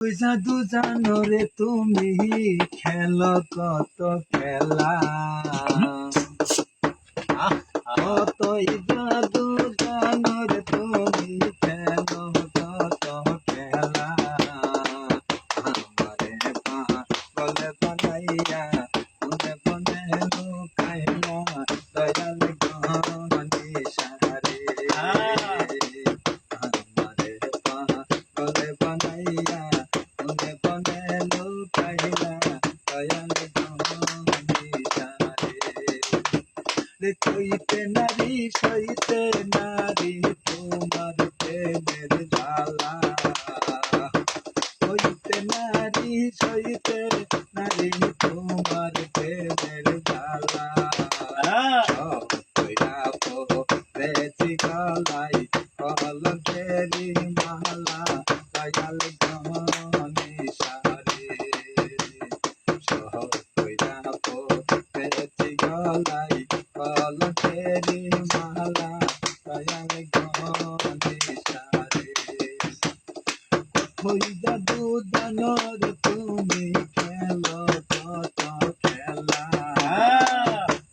জাদু জানো রে, তুমি খেলো কত খেলা। কতই জাদু জানো রে, তুমি খেলো কত খেলা। আমারে পাগল বানাইয়া, মনে মনে লুকাইলা দয়াল গহনি সারে। আমারে পাগল রে কইতে নারী সইতে নারী তোমার প্রেমের জ্বালা। কইতে নারী সইতে নারী তোমার প্রেমের জ্বালা। কইরা পেছি গলাই কলঙ্কেরি মালা দয়াল গহনি সহ কইরা পেছি গলাই কলঙ্কেরি মালা দয়াল তুমি খেলো কত খেলা।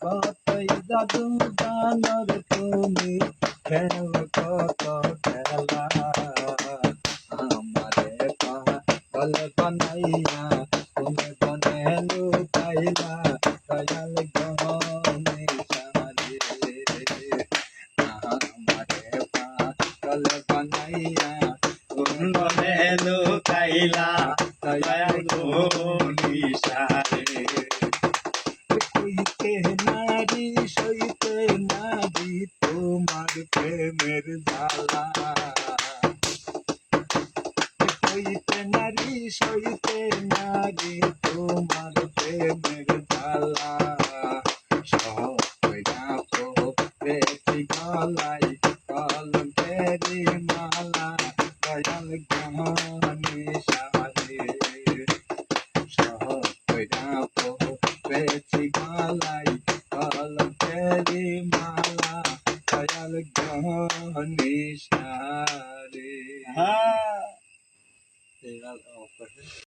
কতই জাদু দানর তুমি খেলো কত খেলা। আমারে বানাইয়া, তুমি বনে লুকাইলা দয়াল গহনে লুকাইলা দয়াল গহনে সারে। নারী, সইতে নারী, তোমার প্রেমের জ্বালা। কইতে নারী, সইতে নারী, তোমার প্রেমের জ্বালা। সহয়া পেছি গলাই কলঙ্কেরি মালা, দয়াল গহনি সারে সহয়া পেছি গলাই কলঙ্কেরি